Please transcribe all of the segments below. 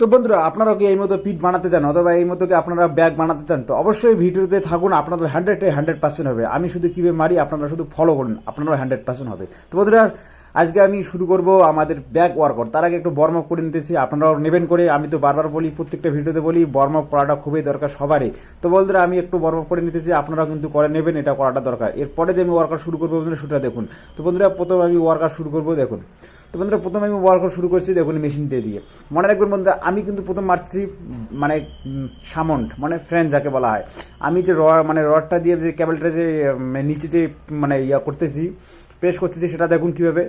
তো বন্ধুরা আপনারা কি এই মতো পিট বানাতে চান অথবা এই মতো কি আপনারা ব্যাগ বানাতে চান? তো অবশ্যই ভিডিওতে থাকুন, আপনাদের হান্ড্রেড হান্ড্রেড পার্সেন্ট হবে। আমি শুধু কীভাবে মারি, আপনারা শুধু ফলো করুন আপনারা হান্ড্রেড পার্সেন্ট হবে। তো বন্ধুরা, আজকে আমি শুরু করব আমাদের ব্যাগ ওয়ার্কআউট তার আগে একটু বর্ম আপ করে নিতেছি, আপনারাও নেবেন করে। আমি তো বারবার বলি, প্রত্যেকটা ভিডিওতে বলি বর্ম আপ করাটা খুবই দরকার সবারই। তো বন্ধুরা, আমি একটু বর্ম আপ করে নিতেছি, আপনারাও কিন্তু করে নেবেন, এটা করাটা দরকার। এরপরে যে আমি ওয়ার্কআউট শুরু করব বন্ধুরা, সেটা দেখুন। তো বন্ধুরা, প্রথমে আমি ওয়ার্কআউট শুরু করব, দেখুন। তো বন্ধুরা, প্রথমে আমি ওয়ার্কআউট শুরু করছি, দেখুন মেশিন দিয়ে দিয়ে। মনে রাখবেন বন্ধুরা, আমি কিন্তু প্রথম মারছি মানে সামন্ড মানে ফ্রেন্ড যাকে বলা হয়। আমি যে র মানে রডটা দিয়ে যে ক্যাবেলটা যে নিচে যে মানে ইয়া করতেছি প্রেস করতেছি, সেটা দেখুন কীভাবে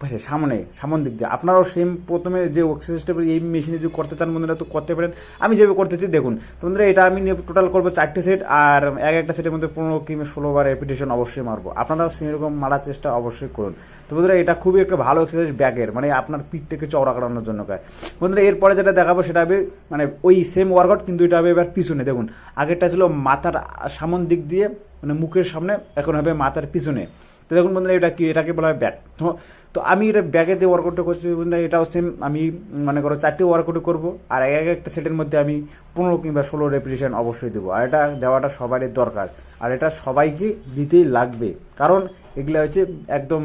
পাশে সামনে, সামন দিক দিয়ে। আপনারাও সেম প্রথমে যে এক্সারসাইজটা এই মেশিনে যদি করতে চান বন্ধুরা, তো করতে পারেন। আমি যেভাবে করতেছি, দেখুন। তো বন্ধুরা, এটা আমি টোটাল করব চারটে সেট আর এক একটা সেটের মধ্যে পনেরো কিংবা ষোলো বার রেপিটেশন অবশ্যই মারবো। আপনারাও সেরকম মারার চেষ্টা অবশ্যই করুন। তো বন্ধুরা, এটা খুবই একটা ভালো এক্সারসাইজ ব্যাগের মানে আপনার পিঠটাকে চওড়া করানোর জন্য কাজ বন্ধুরা, এরপরে যেটা দেখাবো, সেটা হবে মানে ওই সেম ওয়ার্কআউট কিন্তু এটা হবে এবার পিছনে, দেখুন। আগেরটা ছিল মাথার সামন দিক দিয়ে মানে মুখের সামনে, এখন হবে মাথার পিছনে। তো দেখুন বন্ধুরা, এটা কি, এটাকে বলা হয় ব্যাগ। তো তো আমি এটা ব্যাগে যে ওয়ার্কআউটটা করছি, বন্ধুরা, এটাও সেম আমি মনে করো চারটে ওয়ার্কআউট করব, আর এক এক একটা সেটের মধ্যে আমি পনেরো কিংবা ষোলো রেপিটেশন অবশ্যই দেবো, আর এটা দেওয়াটা সবারই দরকার, আর এটা সবাইকে দিতেই লাগবে, কারণ এগুলো হচ্ছে একদম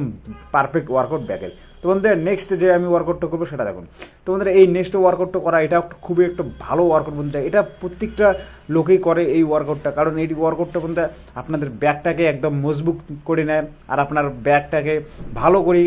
পারফেক্ট ওয়ার্কআউট ব্যাগের। তো বন্ধুরা নেক্সট যে আমি ওয়ার্কআউটটা করব, সেটা দেখুন। তো বন্ধুরা, এই নেক্সট ওয়ার্কআউটটা করা এটা খুবই একটা ভালো ওয়ার্কআউট বন্ধুরা। এটা প্রত্যেকটা লোকেই করে এই ওয়ার্কআউটটা কারণ এই ওয়ার্কআউটটা বন্ধুরা আপনাদের ব্যাগটাকে একদম মজবুত করে নেয় আর আপনার ব্যাগটাকে ভালো করে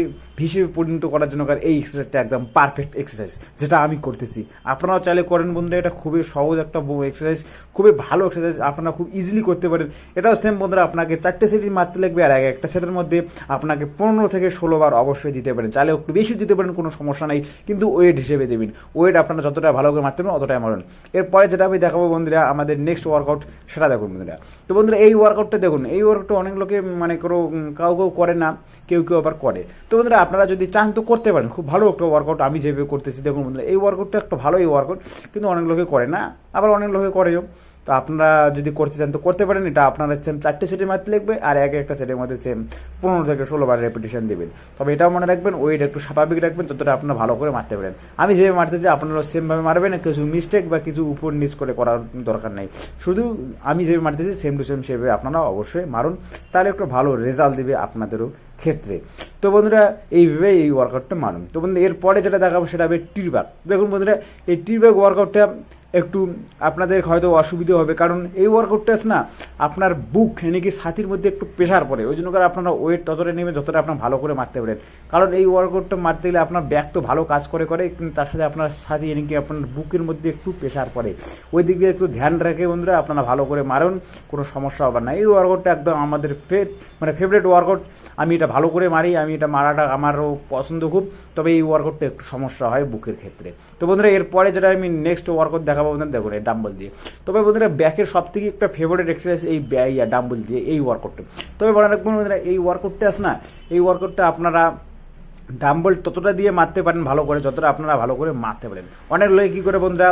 হিসেবে পরিণত করার জন্য এই এক্সারসাইজটা একদম পারফেক্ট এক্সারসাইজ যেটা আমি করতেছি। আপনারাও চাইলে করেন বন্ধুরা, এটা খুবই সহজ একটা এক্সারসাইজ খুবই ভালো এক্সারসাইজ আপনারা খুব ইজিলি করতে পারেন। এটাও সেম বন্ধুরা, আপনাকে চারটে সেটই মারতে লাগবে আর এক একটা সেটের মধ্যে আপনাকে পনেরো থেকে ষোলো বার অবশ্যই দিতে পারেন। চাইলে একটু বেশি দিতে পারেন, কোনো সমস্যা নেই, কিন্তু ওয়েট হিসেবে দেবেন। ওয়েট আপনারা যতটা ভালো করে মারতে পারেন অতটাই মারুন এরপরে যেটা আমি দেখাবো বন্ধুরা, আমাদের নেক্সট ওয়ার্কআউট সেটা দেখুন বন্ধুরা। তো বন্ধুরা, এই ওয়ার্কআউটটা দেখুন, এই ওয়ার্কআউটটা অনেক লোকে মানে কোনো কাউ কেউ করে না, কেউ কেউ আবার করে। তো বন্ধুরা, আপনারা যদি চান তো করতে পারেন, খুব ভালো একটা ওয়ার্কআউট আমি যেভাবে করতেছি, দেখুন বন্ধুরা, এই ওয়ার্কআউটটা একটা ভালো এই ওয়ার্কআউট কিন্তু অনেক লোকে করে না, আবার অনেক লোকে করেও। তো আপনারা যদি করতে চান, তো করতে পারেন। এটা আপনারা সেম চারটে সেটের মারতে লাগবে আর এক একটা সেটের মধ্যে সেম পনেরো থেকে ষোলো বার রেপিটেশন দেবেন। তবে এটাও মনে রাখবেন ওয়েট একটু স্বাভাবিক রাখবেন ততটা আপনারা ভালো করে মারতে পারেন। আমি যেভাবে মারতে চাই আপনারা সেমভাবে মারবেন কিছু মিস্টেক বা কিছু উপর নিচ করে করার দরকার নেই। শুধু আমি যেভাবে মারতে চাই সেম টু সেম সেভাবে আপনারা অবশ্যই মারুন। তাহলে একটু ভালো রেজাল্ট দেবে আপনাদেরও ক্ষেত্রে। তো বন্ধুরা, এইভাবে এই ওয়ার্কআউটটা মানুন তো বন্ধু এরপরে যেটা দেখাবো সেটা হবে টিরবাক দেখুন বন্ধুরা, এই টিরবাক ওয়ার্কআউটটা একটু আপনাদের হয়তো অসুবিধা হবে, কারণ এই ওয়ার্কআউটটা আছে না আপনার বুক কি ছাতির মধ্যে একটু প্রেশার পড়ে, ওই জন্য করে আপনারা ওয়েট ততটা নেবে যতটা আপনার ভালো করে মারতে পারেন। কারণ এই ওয়ার্কআউটটা মারতে গেলে আপনার ব্যাক তো ভালো কাজ করে করে, কিন্তু তার সাথে আপনার ছাতি কি আপনার বুকের মধ্যে একটু প্রেশার পড়ে। ওই দিক দিয়ে একটু ধ্যান রাখে বন্ধুরা, আপনারা ভালো করে মারুন, কোনো সমস্যা হবে না। এই ওয়ার্কআউটটা একদম আমাদের ফেট মানে ফেভারিট ওয়ার্কআউট আমি এটা ভালো করে মারি, আমি এটা মারাটা আমারও পছন্দ খুব, তবে এই ওয়ার্কআউটটা একটু সমস্যা হয় বুকের ক্ষেত্রে। তো বন্ধুরা, এরপরে যেটা আমি নেক্সট ওয়ার্কআউট দেখাবো বন্ধুরা দেখুন এই ডাম্বল দিয়ে। তবে বন্ধুরা ব্যাকের সব থেকে একটা ফেভারিট এক্সারসাইজ এই ইয়া ডাম্বল দিয়ে, এই ওয়ার্কআউটটা তবে মনে রাখবেন বন্ধুরা, এই ওয়ার্কআউটটা আছে না, এই ওয়ার্কআউটটা আপনারা ডাম্বল ততটা দিয়ে মারতে পারেন ভালো করে, যতটা আপনারা ভালো করে মারতে পারেন। অনেক লোক কী করে বন্ধুরা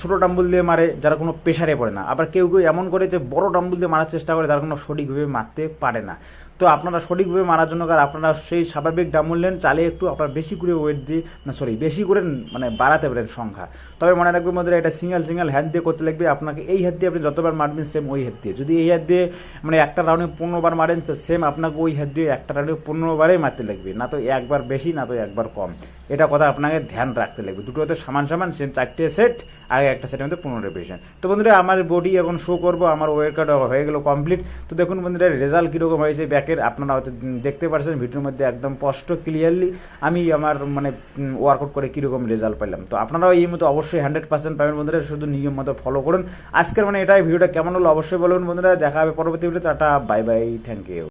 ছোটো ডাম্বল দিয়ে মারে, যারা কোনো প্রেশারে পড়ে না। আবার কেউ কেউ এমন করে যে, বড় ডাম্বল দিয়ে মারার চেষ্টা করে, যারা কোনো সঠিকভাবে মারতে পারে না। তো আপনারা সঠিকভাবে মারার জন্য কারণ আপনারা সেই স্বাভাবিক ডাম্বল নেন চালে একটু আপনারা বেশি করে ওয়েট দিয়ে, না সরি বেশি করে মানে বাড়াতে পারেন সংখ্যা। তবে মনে রাখবেন বন্ধুরা, এটা সিঙ্গেল সিঙ্গেল হ্যান্ড দিয়ে করতে লাগবে, আপনাকে এই হাত দিয়ে আপনি যতবার মারবেন সেম ওই হাত দিয়ে। যদি এই হাত দিয়ে মানে একটা রাউন্ডে পনেরোবার মারেন, তো সেম আপনাকে ওই হাত দিয়ে একটা রাউন্ডে পনেরো বারেই মারতে লাগবে। না তো একবার বেশি, না তো একবার কম। এটা কথা আপনাকে ধ্যান রাখতে লাগবে। দুটো হতে সমান সমান, সেম চারটে সেট আগে একটা সেটের মধ্যে পনেরো রেপিটেশন তো বন্ধুরা, আমার বডি এখন শো করব, আমার কার্ড হয়ে গেলো কমপ্লিট তো দেখুন বন্ধুরা রেজাল্ট কীরকম হয়েছে ব্যাকের আপনারা হয়তো দেখতে পারছেন, ভিডিওর মধ্যে একদম স্পষ্ট ক্লিয়ারলি আমি আমার মানে ওয়ার্কআউট করে কীরকম রেজাল্ট পেলাম। তো আপনারাও এই মতো অবশ্যই হান্ড্রেড পার্সেন্ট পাবেন বন্ধুরা, শুধু নিয়ম মতো ফলো করুন। আজকের মানে এটাই, ভিডিওটা কেমন হলো অবশ্যই বলুন বন্ধুরা, দেখা হবে পরবর্তী video tata bye bye thank you